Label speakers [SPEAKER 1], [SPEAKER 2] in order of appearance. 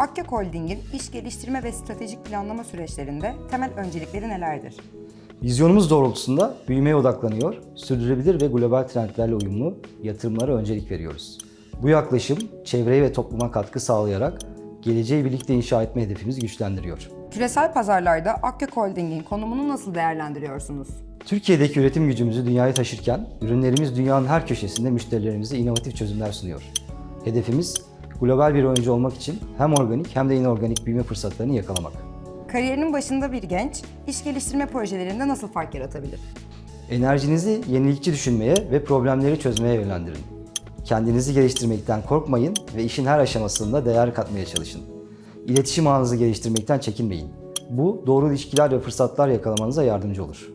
[SPEAKER 1] Akkök Holding'in iş geliştirme ve stratejik planlama süreçlerinde temel öncelikleri nelerdir?
[SPEAKER 2] Vizyonumuz doğrultusunda büyümeye odaklanıyor, sürdürülebilir ve global trendlerle uyumlu yatırımlara öncelik veriyoruz. Bu yaklaşım çevreye ve topluma katkı sağlayarak geleceği birlikte inşa etme hedefimizi güçlendiriyor.
[SPEAKER 1] Küresel pazarlarda Akkök Holding'in konumunu nasıl değerlendiriyorsunuz?
[SPEAKER 2] Türkiye'deki üretim gücümüzü dünyaya taşırken ürünlerimiz dünyanın her köşesinde müşterilerimize inovatif çözümler sunuyor. Hedefimiz global bir oyuncu olmak için hem organik hem de inorganik büyüme fırsatlarını yakalamak.
[SPEAKER 1] Kariyerinin başında bir genç, iş geliştirme projelerinde nasıl fark yaratabilir?
[SPEAKER 2] Enerjinizi yenilikçi düşünmeye ve problemleri çözmeye yönlendirin. Kendinizi geliştirmekten korkmayın ve işin her aşamasında değer katmaya çalışın. İletişim ağınızı geliştirmekten çekinmeyin. Bu doğru ilişkiler ve fırsatlar yakalamanıza yardımcı olur.